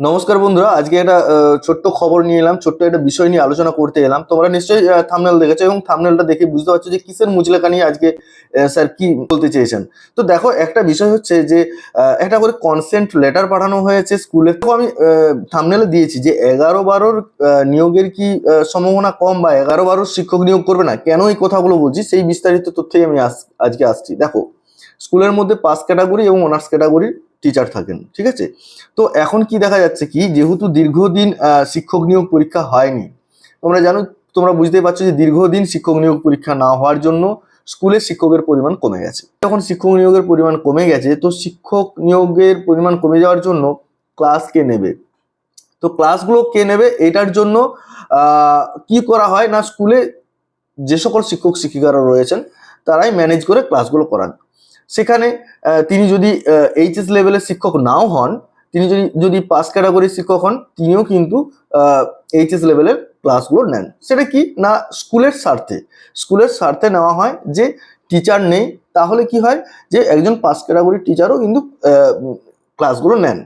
নমস্কার বন্ধুরা, আজকে একটা ছোট্ট খবর নিয়ে এলাম, ছোট্ট একটা বিষয় নিয়ে আলোচনা করতে এলাম। তোমরা নিশ্চয়ই থামনেল দেখেছ এবং থামনেলটা দেখে বুঝতে পারছ যে কিসের মুচলেখা নিয়ে আজকে স্যার কি বলতে চেয়েছেন। তো দেখো, একটা বিষয় হচ্ছে যে একটা করে কনসেন্ট লেটার পাঠানো হয়েছে স্কুলে। তো আমি থামনেলে দিয়েছি যে এগারো বারোর নিয়োগের কি সম্ভাবনা কম বা এগারো বারোর শিক্ষক নিয়োগ করবে না? কেন এই কথাগুলো বলছি? সেই বিস্তারিত তথ্যেই আমি আজ- আজকে আসছি। দেখো, স্কুলের মধ্যে পাস ক্যাটাগরি এবং অনার্স ক্যাটাগরির টিচার থাকেন, ঠিক আছে? তো এখন কি দেখা যাচ্ছে কি, যেহেতু দীর্ঘদিন শিক্ষক নিয়োগ পরীক্ষা হয়নি, তোমরা জানো, তোমরা বুঝতেই পারছ যে দীর্ঘদিন শিক্ষক নিয়োগ পরীক্ষা না হওয়ার জন্য স্কুলে শিক্ষকের পরিমাণ কমে গেছে। যখন শিক্ষক নিয়োগের পরিমাণ কমে গেছে, তো শিক্ষক নিয়োগের পরিমাণ কমে যাওয়ার জন্য ক্লাস কে নেবে? তো ক্লাসগুলো কে নেবে? এটার জন্য কি করা হয় না, স্কুলে যে সকল শিক্ষক শিক্ষিকারা রয়েছেন, তারাই ম্যানেজ করে ক্লাসগুলো করান। সেখানে তিনি যদি এইচএস লেভেলের শিক্ষক নাও হন, তিনি যদি যদি পাস ক্যাটাগরির শিক্ষক হন, তিনিও কিন্তু এইচএস লেভেলের ক্লাসগুলো নেন। সেটা কি? না, স্কুলের স্বার্থে। স্কুলের স্বার্থে নেওয়া হয় যে টিচার নেই, তাহলে কি হয়? যে, একজন পাস ক্যাটাগরির টিচারও কিন্তু ক্লাসগুলো নেন।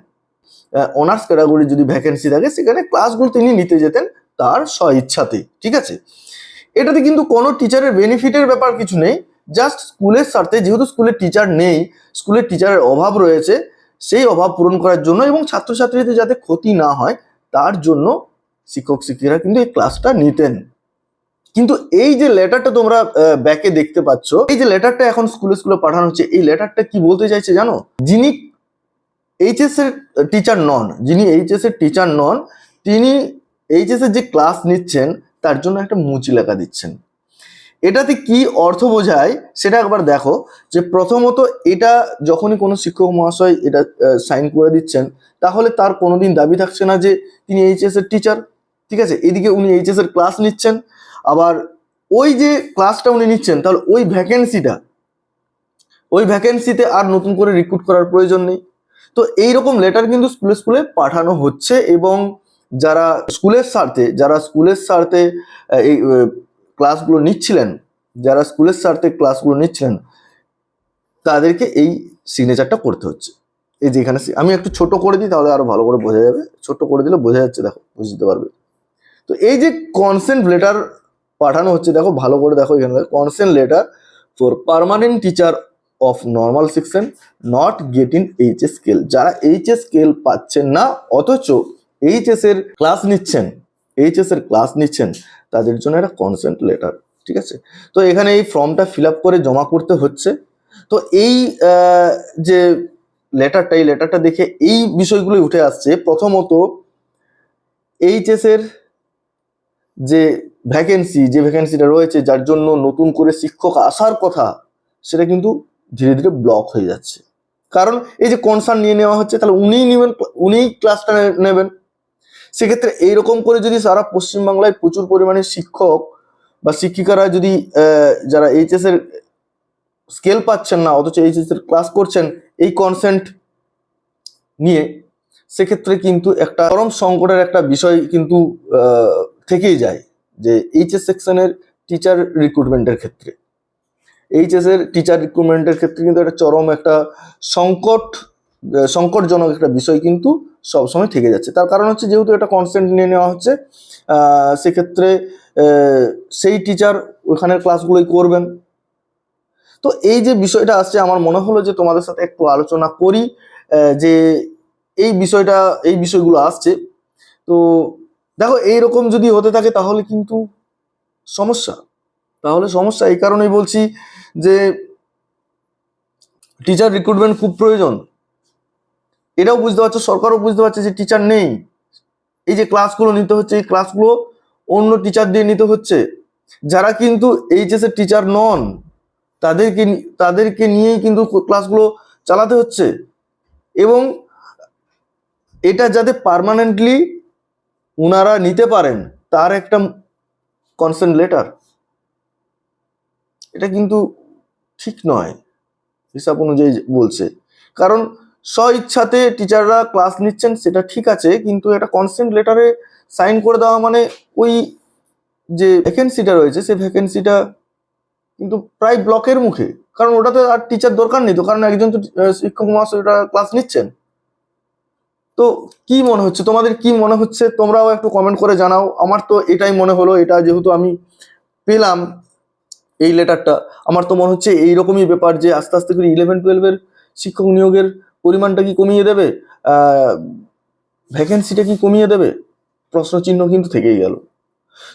অনার্স ক্যাটাগরির যদি ভ্যাকেন্সি থাকে, সেখানে ক্লাসগুলো তিনি নিতে যেতেন তার স্ব ইচ্ছাতে ঠিক আছে? এটাতে কিন্তু কোনো টিচারের বেনিফিটের ব্যাপার কিছু নেই। জাস্ট স্কুলের স্বার্থে, যেহেতু স্কুলের টিচার নেই স্কুলের টিচারের অভাব রয়েছে, সেই অভাব পূরণ করার জন্য এবং ছাত্রছাত্রীদের যাতে ক্ষতি না হয়, তার জন্য শিক্ষক শিক্ষিকারা কিন্তু এই ক্লাসটা নিতেন। কিন্তু এই যে লেটারটা তোমরা ব্যাকে দেখতে পাচ্ছ, এই যে লেটারটা এখন স্কুলে স্কুলে পাঠানো হচ্ছে, এই লেটারটা কি বলতে চাইছে জানো? যিনি এইচএস এর টিচার নন, যিনি এইচএস এর টিচার নন, তিনি এইচএস এর যে ক্লাস নিচ্ছেন, তার জন্য একটা মুচি লেখা দিচ্ছেন। এটাতে কি অর্থ বোঝায় সেটা একবার দেখো, যে প্রথমত এটা যখনই কোনো শিক্ষক মহাশয় এটা সাইন করে দিচ্ছেন, তাহলে তার কোনোদিন দাবি থাকছে না যে তিনি এইচএস এর টিচার ঠিক আছে? এদিকে উনি এইচএস এর ক্লাস নিচ্ছেন, আবার ওই যে ক্লাসটা উনি নিচ্ছেন, তাহলে ওই ভ্যাকেন্সিটা ওই ভ্যাকেন্সিতে আর নতুন করে রিক্রুট করার প্রয়োজন নেই। তো এইরকম লেটার কিন্তু স্কুলে স্কুলে পাঠানো হচ্ছে এবং যারা স্কুলের স্বার্থে, যারা স্কুলের স্বার্থে এই ক্লাসগুলো নিচ্ছিলেন, যারা স্কুলের স্বার্থে ক্লাসগুলো নিচ্ছিলেন, তাদেরকে এই সিগনেচারটা করতে হচ্ছে। এই যে এখানে আমি একটু ছোট করে দিই, তাহলে আরও ভালো করে বোঝা যাবে। ছোট করে দিলে বোঝা যাচ্ছে, দেখো, বুঝতে পারবে। তো এই যে কনসেন্ট লেটার পাঠানো হচ্ছে, দেখো, ভালো করে দেখো এখানে। Consent letter for permanent teacher of normal section not getting HS scale যারা এইচএস স্কেল পাচ্ছেন না, অথচ এইচএস এর ক্লাস নিচ্ছেন এইচএস এর ক্লাস নিচ্ছেন, তাদের জন্য একটা কনসেন্ট লেটার ঠিক আছে? তো এখানে এই ফর্মটা ফিল করে জমা করতে হচ্ছে। তো এই যে লেটারটা এই লেটারটা দেখে এই বিষয়গুলো উঠে আসছে। প্রথমত এইচএস এর যে ভ্যাকেন্সি যে ভ্যাকেন্সিটা রয়েছে, যার জন্য নতুন করে শিক্ষক আসার কথা, সেটা কিন্তু ধীরে ধীরে ব্লক হয়ে যাচ্ছে। কারণ এই যে কনসার্ন নিয়ে নেওয়া হচ্ছে, তাহলে উনিই নেবেন, উনিই ক্লাসটা নেবেন। সেক্ষেত্রে এইরকম করে যদি সারা পশ্চিমবাংলায় প্রচুর পরিমাণে শিক্ষক বা শিক্ষিকারা যদি যারা এইচএস এর স্কেল পাচ্ছেন না, অথচ এইচএস এর ক্লাস করছেন, এই কনসেন্ট নিয়ে সেক্ষেত্রে কিন্তু একটা চরম সংকটের একটা বিষয় কিন্তু থেকেই যায় যে এইচএস সেকশনের টিচার রিক্রুটমেন্টের ক্ষেত্রে। এইচএস এর টিচার রিক্রুটমেন্টের ক্ষেত্রে কিন্তু একটা চরম একটা সংকট সংকটজনক একটা বিষয় কিন্তু সবসময় থেকে যাচ্ছে। তার কারণ হচ্ছে যেহেতু এটা কনসেন্ট নিয়ে নেওয়া হচ্ছে সেক্ষেত্রে সেই টিচার ওখানের ক্লাসগুলোই করবেন। তো এই যে বিষয়টা আসছে, আমার মনে হলো যে তোমাদের সাথে একটু আলোচনা করি যে এই বিষয়টা, এই বিষয়গুলো আসছে। তো দেখো, এইরকম যদি হতে থাকে তাহলে কিন্তু সমস্যা। তাহলে সমস্যা এই কারণেই বলছি যে টিচার রিক্রুটমেন্ট খুব প্রয়োজন। এটাও বুঝতে পারছে, সরকারও বুঝতে পারছে যে টিচার নেই। এই যে ক্লাসগুলো নিতে হচ্ছে, এই ক্লাসগুলো অন্য টিচার দিয়ে নিতে হচ্ছে। যারা কিন্তু এইচএস এর টিচার নন, তাদেরকে তাদেরকে নিয়েই কিন্তু ক্লাসগুলো চালাতে হচ্ছে। এবং এটা যাতে পার্মানেন্টলি ওনারা নিতে পারেন, তার একটা কনসেন্ট লেটার এটা কিন্তু ঠিক নয়, হিসাব অনুযায়ী বলছে। কারণ স্ব ইচ্ছাতে টিচাররা ক্লাস নিচ্ছেন, সেটা ঠিক আছে, কিন্তু এটা কনসেন্ট লেটারে সাইন করে দেওয়া মানে ওই যে ভ্যাকেন্সিটা রয়েছে, সেই ভ্যাকেন্সিটা কিন্তু প্রায় ব্লকের মুখে। কারণ ওটাতে আর টিচার দরকার নেই তো, কারণ একজন তো শিক্ষক মহাশয় ওটা ক্লাস নিচ্ছেন। তো কি মনে হচ্ছে? তোমাদের কি মনে হচ্ছে? তোমরাও একটু কমেন্ট করে জানাও। আমার তো এটাই মনে হলো, এটা যেহেতু আমি পেলাম এই লেটারটা আমার তো মনে হচ্ছে এইরকমই ব্যাপার যে আস্তে আস্তে করে ইলেভেন টুয়েলভের শিক্ষক নিয়োগের পরিমাণটা কি কমিয়ে দেবে? ভ্যাকেন্সিটা কি কমিয়ে দেবে? প্রশ্ন চিহ্ন কিন্তু থেকেই গেল।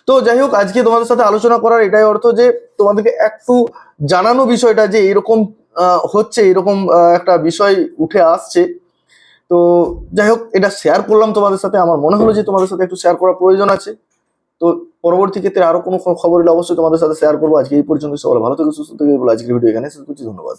তো যাই হোক, আজকে তোমাদের সাথে আলোচনা করার এটাই অর্থ যে, তোমাদেরকে একটু জানানো বিষয়টা যে, এরকম হচ্ছে, এরকম একটা বিষয় উঠে আসছে। তো যাই হোক, এটা শেয়ার করলাম তোমাদের সাথে। আমার মনে হলো যে, তোমাদের সাথে একটু শেয়ার করার প্রয়োজন আছে। তো পরবর্তী ক্ষেত্রে আরও কোনো খবর এলে অবশ্যই তোমাদের সাথে শেয়ার করব। আজকে এই পর্যন্ত সবাই ভালো থেকে, সুস্থ থেকে। আজকের ভিডিও এখানে শেষ করছি। ধন্যবাদ।